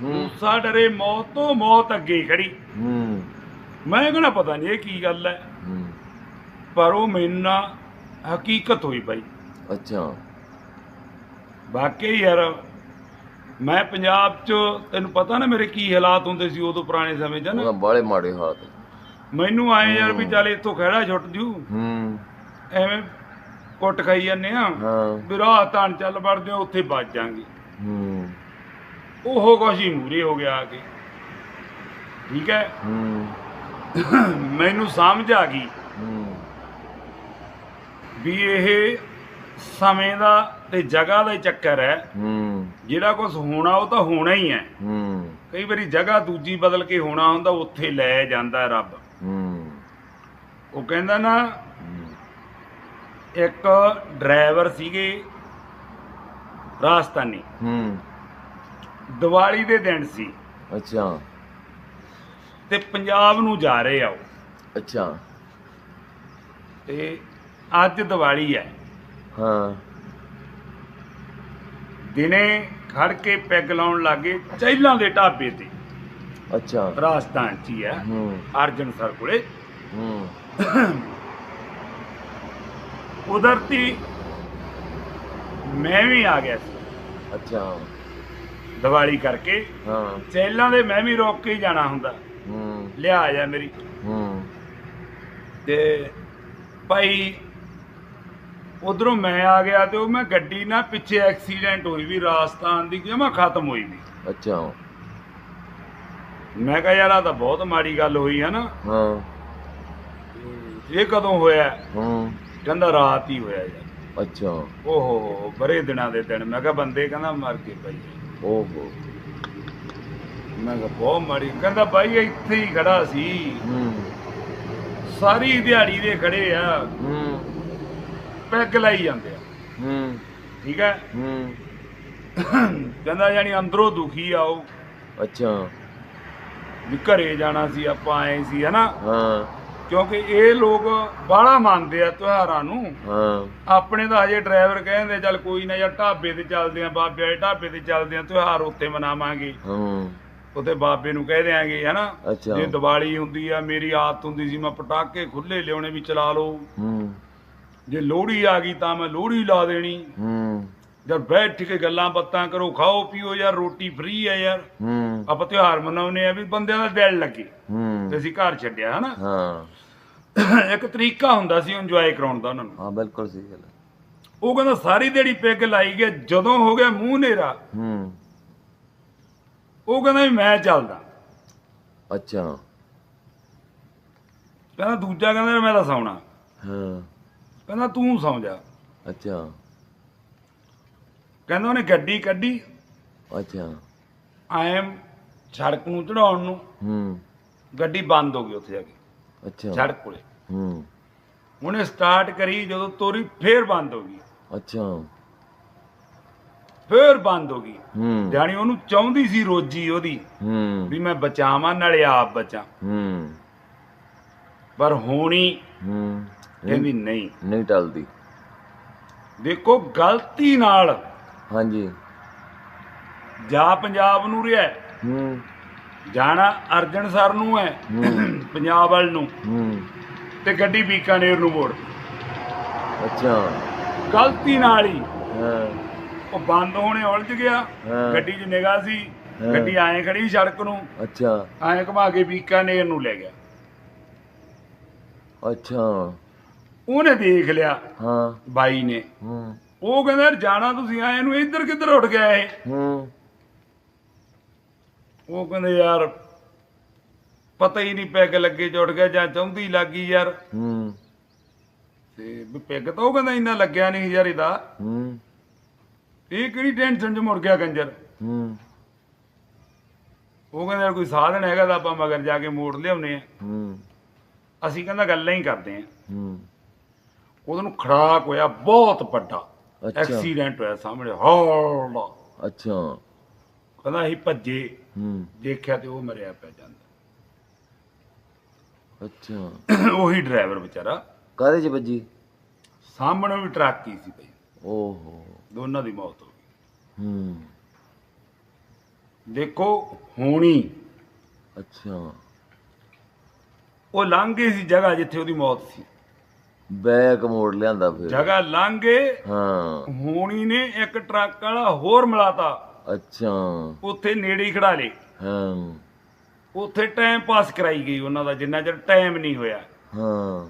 ਮੂਸਾ ਡਰੇ ਮੌਤ ਤੋਂ ਮੌਤ ਅੱਗੇ ਖੜੀ। ਹੂੰ। ਮੈਂ ਕਹਿੰਦਾ ਪਤਾ ਨਹੀਂ ਇਹ ਕੀ ਗੱਲ ਹੈ। ਪਰ ਉਹ ਮੈਨੂੰ ਹਕੀਕਤ ਹੋਈ ਬਾਈ। ਅੱਛਾ। ਵਾਕਈ ਯਾਰ ਮੈਂ ਪੰਜਾਬ 'ਚ ਤੈਨੂੰ ਪਤਾ ਨਾ ਮੇਰੇ ਕੀ ਹਾਲਾਤ ਹੁੰਦੇ ਸੀ ਉਦੋਂ ਪੁਰਾਣੇ ਸਮੇਂ 'ਚ ਨਾ। ਬਾਲੇ ਮਾੜੇ ਹਾਲਾਤ। ਮੈਨੂੰ ਆਏ ਯਾਰ ਵੀ ਚੱਲ ਇੱਥੋਂ ਖੜਾ ਛੁੱਟ ਜੂ। ਹੂੰ। ਐਵੇਂ ਕੁੱਟ ਖਾਈ ਜਾਂਦੇ ਆ। ਹਾਂ। ਵੀ ਰਾਹ ਤਾਂ ਚੱਲ ਵੜਦੇ ਉੱਥੇ ਵੱਜ ਜਾਾਂਗੇ। ਹੂੰ। ਉਹ ਕੁਛ ਹੀ ਮੂਰੇ ਹੋ ਗਿਆ ਆ ਕੇ। ਠੀਕ ਹੈ? ਮੈਨੂੰ ਸਮਝ ਆ ਗਈ ਵੀ ਇਹ ਸਮੇਂ ਦਾ ਤੇ ਜਗ੍ਹਾ ਦਾ ਹੀ ਚੱਕਰ ਹੈ। ਜਿਹੜਾ ਕੁਝ ਹੋਣਾ ਉਹ ਤਾਂ ਹੋਣਾ ਹੀ ਹੈ। ਕਈ ਵਾਰੀ ਜਗ੍ਹਾ ਦੂਜੀ ਬਦਲ ਕੇ ਹੋਣਾ ਹੁੰਦਾ ਉੱਥੇ ਲੈ ਜਾਂਦਾ ਰੱਬ। ਉਹ ਕਹਿੰਦਾ ਨਾ ਇੱਕ ਡਰਾਈਵਰ ਸੀਗੇ ਰਾਜਸਥਾਨੀ। ਹੂੰ। ਦੀਵਾਲੀ ਦੇ ਦਿਨ ਸੀ। ਅੱਛਾ। ਤੇ ਪੰਜਾਬ ਨੂੰ ਜਾ ਰਹੇ ਆ ਉਹ ਅੱਛਾ। ਤੇ ਅੱਜ ਦੀਵਾਲੀ ਹੈ। ਹਾਂ। ਦਿਨੇ ਖੜ ਕੇ ਪੈਗ ਲਾਉਣ ਲੱਗੇ ਚੈਲਾਂ ਦੇ ਢਾਬੇ ਤੇ। ਅੱਛਾ। ਰਾਜਸਥਾਨ ਚ ਹੀ ਹੈ। ਹੂੰ। ਅਰਜਨ ਸਰ ਕੋਲੇ। ਹੂੰ। ਕੁਦਰਤੀ ਮੈਂ ਵੀ ਆ ਗਿਆ ਸੀ। ਅੱਛਾ। ਦੀਵਾਲੀ ਕਰਕੇ। ਹਾਂ। ਚੈਲਾਂ ਦੇ ਮੈਂ ਵੀ ਰੋਕ ਕੇ ਹੀ ਜਾਣਾ ਹੁੰਦਾ। ਹੂੰ। ਲਿਆ ਜਾ ਮੇਰੀ। ਹੂੰ। ਤੇ ਭਾਈ ਉਧਰੋਂ ਮੈਂ ਆ ਗਿਆ ਤੇ ਉਹ ਮੈਂ ਗੱਡੀ ਨਾ ਪਿੱਛੇ ਐਕਸੀਡੈਂਟ ਹੋਈ ਵੀ ਰਾਜਸਥਾਨ ਦੀ ਜਮਾ ਖਤਮ ਹੋਈ ਵੀ। ਅੱਛਾ। ਮੈਂ ਕਿਹਾ ਯਾਰ ਆ ਤਾਂ ਬਹੁਤ ਮਾੜੀ ਗੱਲ ਹੋਈ ਹੈ ਨਾ। ਹਾਂ। ਇਹ ਕਦੋਂ ਹੋਇਆ? ਹੂੰ। ਕਹਿੰਦਾ ਰਾਤ ਹੀ ਹੋਇਆ ਯਾਰ। ਅੱਛਾ। ਓਹੋ ਬੜੇ ਦਿਨਾਂ ਦੇ ਦਿਨ। ਮੈਂ ਕਿਹਾ ਬੰਦੇ ਕਹਿੰਦਾ ਮਰ ਗਏ ਭਾਈ। ਓਹੋ। ਮੈਂ ਕਿਹਾ ਬਹੁਤ ਮਾੜੀ। ਕਹਿੰਦਾ ਭਾਈ ਇੱਥੇ ਹੀ ਖੜਾ ਸੀ। ਹੂੰ। ਸਾਰੀ ਦਿਹਾੜੀ ਦੇ ਖੜੇ ਆ। ਹੂੰ। ਪੈਗ ਲਾਈ ਜਾਂਦੇ ਆ। ਹੂੰ। ਠੀਕ ਹੈ? ਹੂੰ। ਕਹਿੰਦਾ ਜਾਨੀ ਅੰਦਰੋਂ ਦੁਖੀ ਆ ਉਹ। ਅੱਛਾ। ਵੀ ਘਰੇ ਜਾਣਾ ਸੀ ਆਪਾਂ ਆਏ ਸੀ ਹਨਾ? ਹਾਂ। ਕਿਉਂਕਿ ਇਹ ਲੋਕ ਬਾਹਲਾ ਮੰਨਦੇ ਆ ਤਿਉਹਾਰਾਂ ਨੂੰ। ਹਾਂ। ਆਪਣੇ ਤਾਂ ਹਜੇ ਡਰਾਈਵਰ ਕਹਿੰਦੇ ਚੱਲ ਕੋਈ ਨਾ ਯਾਰ ਢਾਬੇ ਤੇ ਚੱਲਦੇ ਆ ਬਾਬੇ ਵਾਲੇ ਢਾਬੇ ਤੇ ਚੱਲਦੇ ਆ ਤਿਉਹਾਰ ਉੱਥੇ ਮਨਾਵਾਂਗੇ। ਹੂੰ। ਉੱਥੇ ਬਾਬੇ ਨੂੰ ਕਹਿ ਦਿਆਂਗੇ ਹਨਾ? ਅੱਛਾ। ਜੇ ਦੀਵਾਲੀ ਹੁੰਦੀ ਆ ਮੇਰੀ ਆਦਤ ਹੁੰਦੀ ਸੀ ਮੈਂ ਪਟਾਕੇ ਖੁੱਲੇ ਲਿਆਉਣੇ ਵੀ ਚਲਾ ਲਓ। ਹੂੰ। ਜੇ ਲੋਹੜੀ ਆ ਗਈ ਤਾਂ ਮੈਂ ਲੋਹੜੀ ਲਾ ਦੇਣੀ। ਹੂੰ। ਜਦ ਬੈਠ ਕੇ ਗੱਲਾਂ ਬਾਤਾਂ ਕਰੋ ਖਾਓ ਪੀਓ ਯਾਰ ਰੋਟੀ ਫ੍ਰੀ ਆ ਯਾਰ। ਹੂੰ। ਆਪਾਂ ਤਿਉਹਾਰ ਮਨਾਉਨੇ ਆ ਵੀ ਬੰਦਿਆਂ ਦਾ ਦਿਲ ਲੱਗੇ। ਹੂੰ। ਤੇ ਅਸੀਂ ਘਰ ਛੱਡਿਆ ਹਨਾ? ਹਾਂ। ਇੱਕ ਤਰੀਕਾ ਹੁੰਦਾ ਸੀ ਇੰਜੋਏ ਕਰਾਉਣ ਦਾ ਉਹਨਾਂ ਨੂੰ। ਹਾਂ ਬਿਲਕੁਲ ਸਹੀ ਗੱਲ ਹੈ। ਉਹ ਕਹਿੰਦਾ ਸਾਰੀ ਦਿਹਾੜੀ ਪੈਗ ਲਾਈ ਗਿਆ ਜਦੋਂ ਹੋ ਗਿਆ ਮੂੰਹ ਨੇਰਾ ਹੂੰ। ਉਹ ਕਹਿੰਦਾ ਵੀ ਮੈਂ ਚੱਲਦਾ। ਅੱਛਾ। ਕਹਿੰਦਾ ਦੂਜਾ ਕਹਿੰਦਾ ਮੈਂ ਤਾਂ ਸੌਣਾ। ਹਾਂ। ਕਹਿੰਦਾ ਤੂੰ ਸੌਂ ਜਾ। ਅੱਛਾ। ਕਹਿੰਦਾ ਉਹਨੇ ਗੱਡੀ ਕੱਢੀ। ਅੱਛਾ। ਐਮ ਸੜਕ ਨੂੰ ਚੜਾਉਣ ਨੂੰ। ਹੂੰ। ਗੱਡੀ ਬੰਦ ਹੋ ਗਈ ਉੱਥੇ ਜਾ ਕੇ ਅੱਛਾ। ਸੜਕ ਕੋਲੇ। ਹੂੰ। ਉਹਨੇ ਸਟਾਰਟ ਕਰੀ ਜਦੋਂ ਤੋਰੀ ਫੇਰ ਬੰਦ ਹੋ ਗਈ। ਅੱਛਾ। ਫੇਰ ਬੰਦ ਹੋ ਗਈ। ਹੂੰ। ਜਾਣੀ ਉਹਨੂੰ ਚਾਹੁੰਦੀ ਸੀ ਰੋਜੀ ਉਹਦੀ ਹੂੰ। ਵੀ ਮੈਂ ਬਚਾਵਾਂ ਨਾਲੇ ਆਪ ਬਚਾਂ। ਹੂੰ। ਪਰ ਹੋਣੀ ਹੂੰ। ਕਹਿੰਦੀ ਨਹੀਂ। ਨਹੀਂ ਟਲਦੀ। ਦੇਖੋ ਗਲਤੀ ਨਾਲ ਹਾਂਜੀ। ਜਾ ਪੰਜਾਬ ਨੂੰ ਰਿਹਾ। ਹੈ, ਹੂੰ। ਜਾਣਾ ਅਰਜਨ ਸਰ ਨੂੰ ਹੈ ਪੰਜਾਬ ਵੱਲ ਨੂੰ। ਤੇ ਗੱਡੀ ਬੀਕਾਨੇਰ ਨੂੰ ਮੋੜ। ਅੱਛਾ। ਗਲਤੀ ਨਾਲ ਹੀ ਉਹ ਬੰਦ ਹੋਣੇ ਉਲਝ ਗਿਆ। ਗੱਡੀ 'ਚ ਨਿਗਾਹ ਸੀ। ਗੱਡੀ ਐਂ ਖੜੀ ਸੜਕ ਨੂੰ। ਅੱਛਾ। ਐਂ ਘੁਮਾ ਕੇ ਬੀਕਾਨੇਰ ਨੂੰ ਲੈ ਗਿਆ। ਅੱਛਾ। ਉਹਨੇ ਦੇਖ ਲਿਆ ਹਾਂ। ਬਾਈ ਨੇ। ਹੂੰ। ਉਹ ਕਹਿੰਦਾ ਜਾਣਾ ਤੁਸੀਂ ਆਏ ਨੂੰ ਇੱਧਰ ਕਿੱਧਰ ਉੱਠ ਗਿਆ ਇਹ। ਹੂੰ। ਉਹ ਕਹਿੰਦੇ ਯਾਰ ਪਤਾ ਹੀ ਨਹੀਂ ਪੈਗ ਲੱਗੇ ਜੁੜ ਗਿਆ ਜਾਂ ਚਾਹੁੰਦੀ ਲੱਗੀ ਯਾਰ। ਹੂੰ। ਤੇ ਵੀ ਪੈਗ ਤਾਂ ਉਹ ਕਹਿੰਦਾ ਇੰਨਾ ਲੱਗਿਆ ਨਹੀਂ ਯਾਰ ਇਹਦਾ। ਹੂੰ। ਇਹ ਕਿਹੜੀ ਟੈਨਸ਼ਨ 'ਚ ਮੁੜ ਗਿਆ ਕੰਜਰ? ਹੂੰ। ਉਹ ਕਹਿੰਦਾ ਯਾਰ ਕੋਈ ਸਾਧਨ ਹੈਗਾ ਤਾਂ ਆਪਾਂ ਮਗਰ ਜਾ ਕੇ ਮੋੜ ਲਿਆਉਨੇ ਆ। ਹੂੰ। ਅਸੀਂ ਕਹਿੰਦਾ ਗੱਲਾਂ ਹੀ ਕਰਦੇ ਆ। ਹੂੰ। ਉਹਦੇ ਨੂੰ ਖੜਾਕ ਹੋਇਆ ਬਹੁਤ ਵੱਡਾ। ਅੱਛਾ। ਐਕਸੀਡੈਂਟ ਹੋਇਆ ਸਾਹਮਣੇ। ਹੌਲਾ। ਅੱਛਾ। ਕਹਿੰਦਾ ਅਸੀਂ ਭੱਜੇ। ਹੂੰ। ਦੇਖਿਆ ਤੇ ਉਹ ਮਰਿਆ ਪਿਆ ਜਾਂਦਾ। ਅੱਛਾ। ਉਹੀ ਡਰਾਈਵਰ ਵਿਚਾਰਾ। ਕਾਹਦੇ ਚ ਵੱਜੀ ਸਾਹਮਣੇ ਵੀ ਟਰੱਕ ਹੀ ਸੀ ਬਈ ਓਹੋ। ਦੋਨਾਂ ਦੀ ਮੌਤ ਹੋ ਗਈ। ਹੂੰ। ਦੇਖੋ ਹੋਣੀ। ਅੱਛਾ। ਉਹ ਲੰਘ ਗਈ ਸੀ ਜਗ੍ਹਾ ਜਿੱਥੇ ਉਹਦੀ ਮੌਤ ਸੀ। ਬੈਕ ਮੋੜ ਲਿਆਂਦਾ ਫਿਰ। ਜਗ੍ਹਾ ਲੰਘ ਗਏ ਹਾਂ। ਹੋਣੀ ਨੇ ਇੱਕ ਟਰੱਕ ਵਾਲਾ ਹੋਰ ਮਿਲਾਤਾ। ਅੱਛਾ। ਉੱਥੇ ਨੇੜੇ ਹੀ ਖੜਾ ਲੇ। ਹਾਂ। ਉੱਥੇ ਟਾਈਮ ਪਾਸ ਕਰਾਈ ਗਈ ਉਹਨਾਂ ਦਾ ਜਿੰਨਾ ਚਿਰ ਟਾਈਮ ਨਹੀਂ ਹੋਇਆ। ਹਾਂ।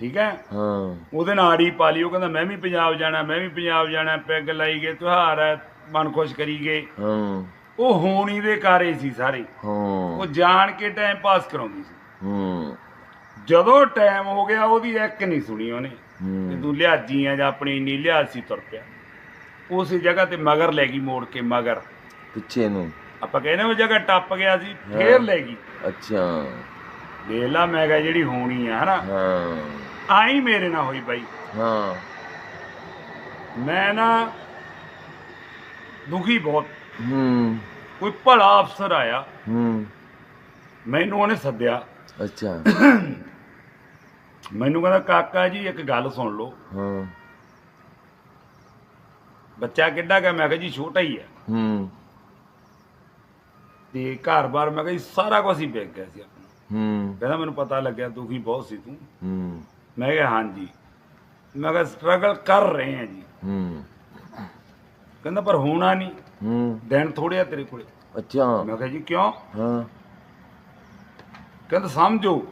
ਠੀਕ ਹੈ? ਹਾਂ। ਉਹਦੇ ਨਾਲ ਆੜੀ ਪਾ ਲਈ ਉਹ ਕਹਿੰਦਾ ਮੈਂ ਵੀ ਪੰਜਾਬ ਜਾਣਾ ਮੈਂ ਵੀ ਪੰਜਾਬ ਜਾਣਾ ਪੈਗ ਲਾਈ ਗਏ ਤਿਉਹਾਰ ਹੈ ਮਨ ਖੁਸ਼ ਕਰੀ ਗਏ। ਹਾਂ। ਉਹ ਹੋਣੀ ਦੇ ਕਾਰੇ ਸੀ ਸਾਰੇ। ਉਹ ਹਾਂ ਜਾਣ ਕੇ ਟਾਈਮ ਪਾਸ ਕਰਾਉਂਦੀ ਸੀ। ਹੂੰ। ਜਦੋਂ ਟਾਈਮ ਹੋ ਗਿਆ ਉਹਦੀ ਇੱਕ ਨਹੀਂ ਸੁਣੀ ਉਹਨੇ। ਹੂੰ। ਤੂੰ ਲਿਹਾਜੀ ਆ ਜਾਂ ਆਪਣੀ ਇੰਨੀ ਲਿਹਾਜ਼ ਸੀ ਤੁਰ ਪਿਆ। ਉਸੇ ਜਗ੍ਹਾ ਤੇ ਮਗਰ ਲੈ ਗਈ ਮੋੜ ਕੇ ਮਗਰ। ਪਿੱਛੇ ਨੂੰ। ਆਪਾਂ ਕਹਿੰਦੇ ਉਹ ਜਗ੍ਹਾ ਟੱਪ ਗਿਆ ਸੀ ਫੇਰ ਲੈ ਗਈ। ਅੱਛਾ। ਦੇਖ ਲਾ ਮੈਂ ਕਿਹਾ ਜਿਹੜੀ ਹੋਣੀ ਆ ਹਨਾ? ਹਾਂ। ਆਈ ਮੇਰੇ ਨਾਲ ਹੋਈ ਬਾਈ। ਹਾਂ। ਮੈਂ ਨਾ ਦੁਖੀ ਬਹੁਤ। ਹੂੰ। ਕੋਈ ਭਲਾ ਅਫਸਰ ਆਇਆ। ਹੂੰ। ਮੈਨੂੰ ਉਹਨੇ ਸੱਦਿਆ। ਅੱਛਾ। ਮੈਨੂੰ ਕਹਿੰਦਾ ਕਾਕਾ ਜੀ ਇੱਕ ਗੱਲ ਸੁਣ ਲਓ। ਹਾਂ। ਬੱਚਾ ਕਿੱਡਾ ਕਾ ਮੈਂ ਕਿਹਾ ਜੀ ਛੋਟਾ ਹੀ ਹੈ ਹੂੰ। ਤੇ ਘਰ-ਬਾਰ ਮੈਂ ਕਿਹਾ ਜੀ ਸਾਰਾ ਕੁਝ ਹੀ ਵੇਚ ਗਿਆ ਸੀ ਆਪਣਾ। ਹੂੰ। ਕਹਿੰਦਾ ਮੈਨੂੰ ਪਤਾ ਲੱਗਿਆ ਦੁਖੀ ਬਹੁਤ ਸੀ ਤੂੰ। ਹੂੰ। ਮੈਂ ਕਿਹਾ ਹਾਂਜੀ। ਮੈਂ ਕਿਹਾ ਸਟਰਗਲ ਕਰ ਰਹੇ ਆ ਜੀ। ਹੂੰ। ਕਹਿੰਦਾ ਪਰ ਹੋਣਾ ਨਹੀਂ। ਹੂੰ। ਦਿਨ ਥੋੜੇ ਆ ਤੇਰੇ ਕੋਲੇ। ਅੱਛਾ। ਮੈਂ ਕਿਹਾ ਜੀ ਕਿਉਂ? ਹਾਂ। ਕਹਿੰਦਾ ਸਮਝੋ।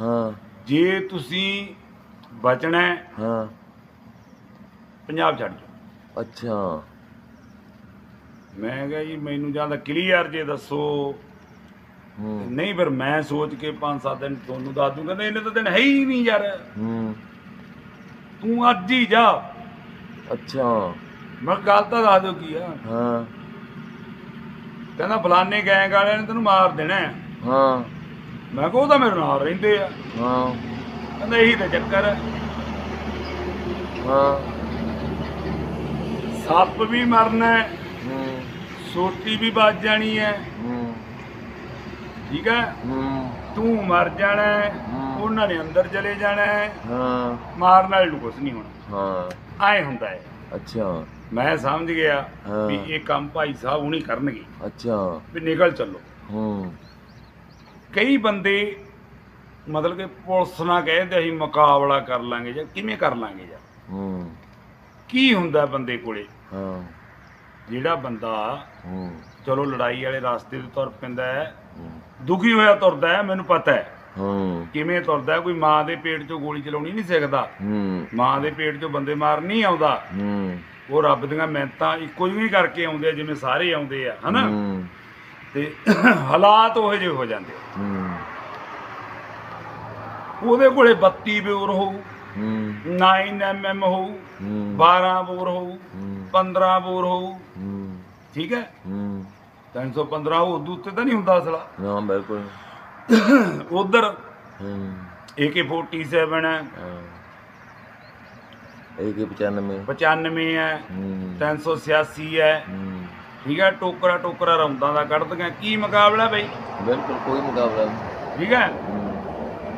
ਹਾਂ। ਜੇ ਤੁਸੀਂ ਬਚਣਾ ਹੈ, ਹਾਂ। ਪੰਜਾਬ ਛੱਡ ਜਾਓ। ਅੱਛਾ। ਮੈਂ ਕਿਹਾ ਜੀ ਮੈਨੂੰ ਜ਼ਿਆਦਾ ਕਲੀਅਰ ਜੇ ਦੱਸੋ। ਹੂੰ। ਨਹੀਂ ਫਿਰ ਮੈਂ ਸੋਚ ਕੇ 5-7 ਦਿਨ ਤੁਹਾਨੂੰ ਦੱਸ ਦੂੰ ਕਹਿੰਦਾ ਇਹਨੇ ਤਾਂ ਦਿਨ ਹੈ ਹੀ ਨਹੀਂ ਯਾਰ। ਹੂੰ। ਤੂੰ ਅੱਜ ਹੀ ਜਾ। ਅੱਛਾ। ਮੈਂ ਕਿਹਾ ਗੱਲ ਤਾਂ ਦੱਸ ਦਿਓ ਕੀ ਆ। ਹਾਂ। ਕਹਿੰਦਾ ਫਲਾਣੇ ਗੈਂਗ ਵਾਲਿਆਂ ਨੇ ਤੈਨੂੰ ਮਾਰ ਦੇਣਾ ਹੈ। ਹਾਂ। ਮੈਂ ਕਿਹਾ ਉਹ ਤਾਂ ਮੇਰੇ ਨਾਲ ਰਹਿੰਦੇ ਆ। ਹਾਂ। ਕਹਿੰਦਾ ਇਹੀ ਤਾਂ ਚੱਕਰ ਹੈ। ਹਾਂ। ਸੱਪ ਵੀ ਮਰਨਾ ਹੈ ਸੋਟੀ ਵੀ ਵੱਜ ਜਾਣੀ ਹੈ। ਠੀਕ ਹੈ? ਤੂੰ ਮਰ ਜਾਣਾ ਹੈ। ਉਹਨਾਂ ਨੇ ਅੰਦਰ ਚਲੇ ਜਾਣਾ ਹੈ ਹਾਂ। ਮਾਰਨ ਵਾਲੇ ਨੂੰ ਕੁਝ ਨਹੀਂ ਹੋਣਾ। ਹਾਂ। ਐ ਹੁੰਦਾ ਹੈ। ਅੱਛਾ। ਮੈਂ ਸਮਝ ਗਿਆ। ਵੀ ਇਹ ਕੰਮ ਭਾਈ ਸਾਹਿਬ ਹੁਣੀ ਕਰਨਗੇ। ਅੱਛਾ। ਵੀ ਨਿਕਲ ਚੱਲੋ। ਹੂੰ। ਕਈ ਬੰਦੇ ਮਤਲਬ ਕਿ ਪੁਲਿਸ ਨਾਲ ਕਹਿੰਦੇ ਅਸੀਂ ਮੁਕਾਬਲਾ ਕਰ ਲਾਂਗੇ ਜਾਂ ਕਿਵੇਂ ਕਰ ਲਾਂਗੇ ਜਾਂ? ਹੂੰ। ਕੀ ਹੁੰਦਾ ਬੰਦੇ ਕੋਲੇ? ਹਾਂ। ਜਿਹੜਾ ਬੰਦਾ ਹੂੰ। ਚਲੋ ਲੜਾਈ ਵਾਲੇ ਰਸਤੇ ਤੇ ਤੁਰ ਪੈਂਦਾ ਹੈ ਦੁਖੀ ਹੋਇਆ ਤੁਰਦਾ ਹੈ ਮੈਨੂੰ ਪਤਾ ਹੈ। ਹੂੰ। ਕਿਵੇਂ ਤੁਰਦਾ ਹੈ, ਕੋਈ ਮਾਂ ਦੇ ਪੇਟ 'ਚੋਂ ਗੋਲੀ ਚਲਾਉਣੀ ਨਹੀਂ ਸਿੱਖਦਾ। ਹੂੰ। ਮਾਂ ਦੇ ਪੇਟ 'ਚੋਂ ਬੰਦੇ ਮਾਰ ਨਹੀਂ ਆਉਂਦਾ। ਹੂੰ। ਉਹ ਰੱਬ ਦੀਆਂ ਮਿਹਨਤਾਂ ਇੱਕੋ ਜਿਹੀਆਂ ਹੀ ਕਰਕੇ ਆਉਂਦੇ ਆ ਜਿਵੇਂ ਸਾਰੇ ਆਉਂਦੇ ਆ ਹਨਾ? ਹੂੰ। ਤੇ ਹਾਲਾਤ ਉਹੋ ਜਿਹੇ ਹੋ ਜਾਂਦੇ ਆ। ਹੂੰ। ਉਹਦੇ ਕੋਲੇ 32 ਬੋਰ ਹੋਊ। ਹੂੰ 9 ਐਮਐਮ ਹੋਊ ਹੂੰ। 12 ਬੋਰ ਹੋਊ ਹੂੰ। 15 ਬੋਰ ਹੋਊ। ਹੂੰ। ਠੀਕ ਹੈ? ਹੂੰ। 315 ਉਦੋਂ ਉੱਤੇ ਤਾਂ ਨਹੀਂ ਹੁੰਦਾ ਅਸਲਾ। ਨਾ ਬਿਲਕੁਲ। ਉਧਰ ਹੂੰ। AK47 ਹੈ। ਹਾਂ। ਇੱਕ 95 95 ਹੈ। ਹੂੰ। 386 ਹੈ। ਹੂੰ। ਠੀਕ ਹੈ? ਟੋਕਰਾ ਟੋਕਰਾ ਰੌਂਦਾਂ ਦਾ ਕੱਢਦੀਆਂ ਕੀ ਮੁਕਾਬਲਾ ਬਈ? ਬਿਲਕੁਲ ਕੋਈ ਮੁਕਾਬਲਾ ਨਹੀਂ। ਠੀਕ ਹੈ।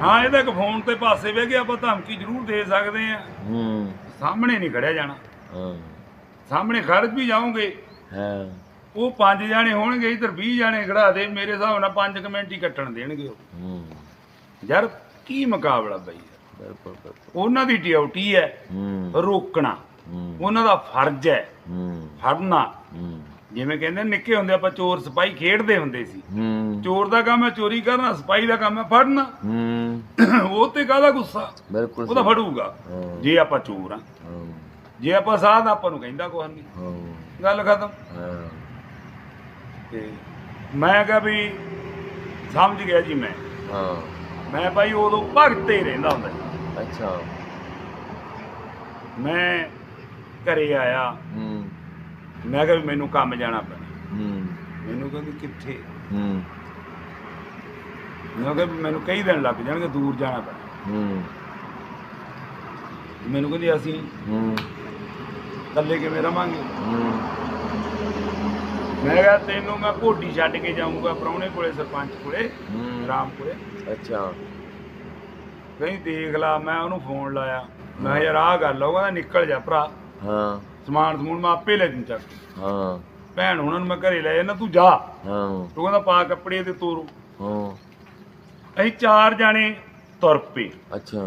ਹੂੰ ਇਹਦਾ ਇੱਕ ਫੋਨ ਤੇ ਪਾਸੇ ਬਹਿ ਕੇ ਆਪਾਂ ਧਮਕੀ ਜ਼ਰੂਰ ਦੇ ਸਕਦੇ ਆ ਹੂੰ। ਸਾਹਮਣੇ ਨਹੀਂ ਖੜਿਆ ਜਾਣਾ। ਹਾਂ। ਸਾਹਮਣੇ ਖੜ੍ਹ ਵੀ ਜਾਓਗੇ। ਹਾਂ। ਉਹ ਪੰਜ ਜਾਣੇ ਹੋਣਗੇ ਇਧਰ 20 ਜਾਣੇ ਖੜਾ ਦੇ ਮੇਰੇ ਹਿਸਾਬ ਨਾਲ 5 ਮਿੰਟ ਹੀ ਕੱਟਣ ਦੇਣਗੇ ਉਹ। ਹੂੰ। ਯਾਰ ਕੀ ਮੁਕਾਬਲਾ ਬਈ ਬਿਲਕੁਲ ਉਹਨਾਂ ਦੀ ਡਿਊਟੀ ਹੈ ਹੂੰ। ਰੋਕਣਾ। ਉਹਨਾਂ ਦਾ ਫਰਜ਼ ਹੈ ਹੂੰ। ਫੜਨਾ। ਹੂੰ। ਜਿਵੇਂ ਕਹਿੰਦੇ ਨਿੱਕੇ ਹੁੰਦੇ ਆਪਾਂ ਚੋਰ ਸਿਪਾਹੀ ਖੇਡਦੇ ਹੁੰਦੇ ਸੀ। ਹੂੰ। ਚੋਰ ਦਾ ਕੰਮ ਹੈ ਚੋਰੀ ਕਰਨਾ ਸਿਪਾਹੀ ਦਾ ਕੰਮ ਹੈ ਫੜਨਾ। ਹੂੰ। ਉਹ ਤੇ ਕਾਹਦਾ ਗੁੱਸਾ? ਬਿਲਕੁਲ ਉਹ ਤਾਂ ਸਹੀ। ਫੜੂਗਾ। ਜੇ ਆਪਾਂ ਚੋਰ ਆ ਜੇ ਆਪਾਂ ਸਾਧ ਆਪਾਂ ਨੂੰ ਕਹਿੰਦਾ ਕੁਛ ਨਹੀਂ ਗੱਲ ਖਤਮ। ਤੇ ਮੈਂ ਕਿਹਾ ਵੀ ਸਮਝ ਗਿਆ ਜੀ ਮੈਂ। ਹਾਂ। ਮੈਂ ਭਾਈ ਉਦੋਂ ਭਗਤ ਹੀ ਰਹਿੰਦਾ ਹੁੰਦਾ ਸੀ। ਅੱਛਾ। ਮੈਂ ਘਰੇ ਆਇਆ। ਹੂੰ। ਮੈਂ ਕਿਹਾ ਵੀ ਮੈਨੂੰ ਕੰਮ ਜਾਣਾ ਪੈਣਾ। ਹੂੰ। ਮੈਨੂੰ ਕਹਿੰਦੀ ਕਿੱਥੇ? ਹੂੰ। ਮੈਂ ਕਿਹਾ ਵੀ ਮੈਨੂੰ ਕਈ ਦਿਨ ਲੱਗ ਜਾਣਗੇ ਦੂਰ ਜਾਣਾ ਪੈਣਾ। ਹੂੰ। ਮੈਨੂੰ ਕਹਿੰਦੀ ਅਸੀਂ ਹੂੰ। ਇਕੱਲੇ ਕਿਵੇਂ ਰਵਾਂਗੇ? ਹੂੰ। ਮੈਂ ਕਿਹਾ ਤੈਨੂੰ ਮੈਂ ਘੋਟੀ ਛੱਡ ਕੇ ਜਾਊਂਗਾ ਪ੍ਰਾਹੁਣੇ ਕੋਲੇ ਸਰਪੰਚ ਕੋਲੇ ਹੂੰ। ਰਾਮ ਕੋਲੇ ਅੱਛਾ। ਕਹਿੰਦੀ ਦੇਖ ਲਾ ਮੈਂ ਉਹਨੂੰ ਫੋਨ ਲਾਇਆ। ਮੈਂ ਕਿਹਾ ਯਾਰ ਆਹ ਗੱਲ ਆ ਉਹ ਕਹਿੰਦਾ ਨਿਕਲ ਜਾ ਭਰਾ। ਹਾਂ। ਸਮਾਨ ਸਮੂਨ ਮੈਂ ਆਪੇ ਲੈ ਦੂੰ ਚੱਕ ਕੇ। ਹਾਂ। ਭੈਣ ਉਹਨਾਂ ਨੂੰ ਮੈਂ ਘਰੇ ਲੈ ਜਾਣਾ ਤੂੰ ਜਾ। ਹਾਂ। ਤੂੰ ਕਹਿੰਦਾ ਪਾ ਕੱਪੜੇ ਤੇ ਤੋਰੋ। ਹਾਂ। ਅਸੀਂ ਚਾਰ ਜਾਣੇ ਤੁਰ ਪਏ। ਅੱਛਾ।